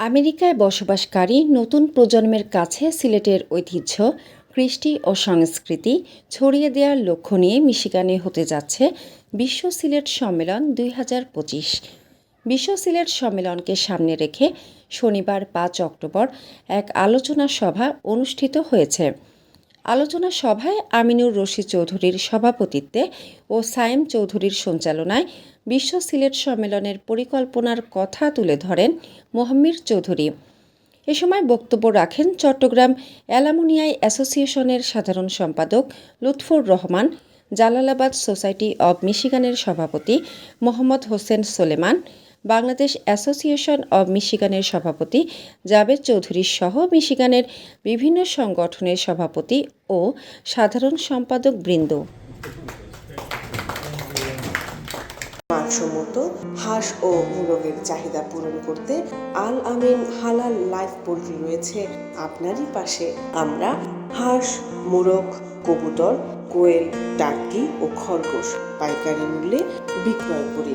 আমেরিকায় বসবাসকারী নতুন প্রজন্মের কাছে সিলেটের ঐতিহ্য, কৃষ্টি ও সংস্কৃতি ছড়িয়ে দেওয়ার লক্ষ্য নিয়ে মিশিগানে হতে যাচ্ছে বিশ্ব সিলেট সম্মেলন দুই বিশ্ব সিলেট সম্মেলনকে সামনে রেখে শনিবার পাঁচ অক্টোবর এক আলোচনা সভা অনুষ্ঠিত হয়েছে। আলোচনা সভায় আমিনুর রশিদ চৌধুরীর সভাপতিত্বে ও সায়েম চৌধুরীর সঞ্চালনায় বিশ্ব সিলেট সম্মেলনের পরিকল্পনার কথা তুলে ধরেন মোহাম্মির চৌধুরী। এ সময় বক্তব্য রাখেন চট্টগ্রাম অ্যালামুনিয়াই অ্যাসোসিয়েশনের সাধারণ সম্পাদক লুৎফুর রহমান, জালালাবাদ সোসাইটি অব মিশিগানের সভাপতি মোহাম্মদ হোসেন সোলেমান বাংলাদেশ অ্যাসোসিয়েশন অব মিশিগানের সভাপতি জাবেদ চৌধুরী সহ মিশিগানের বিভিন্ন সংগঠনের সভাপতি ও সাধারণ সম্পাদক বৃন্দ। মানসম্মত হাঁস ও মুরগের চাহিদা পূরণ করতে আল আমিন হালাল লাইফ পোল্ট্রি রয়েছে। আপনারই পাশে আমরা হাঁস, মুরগ, কবুতর, কোয়েল টার্কি ও খরগোশ পাইকারি মূল্যে বিক্রয় করি।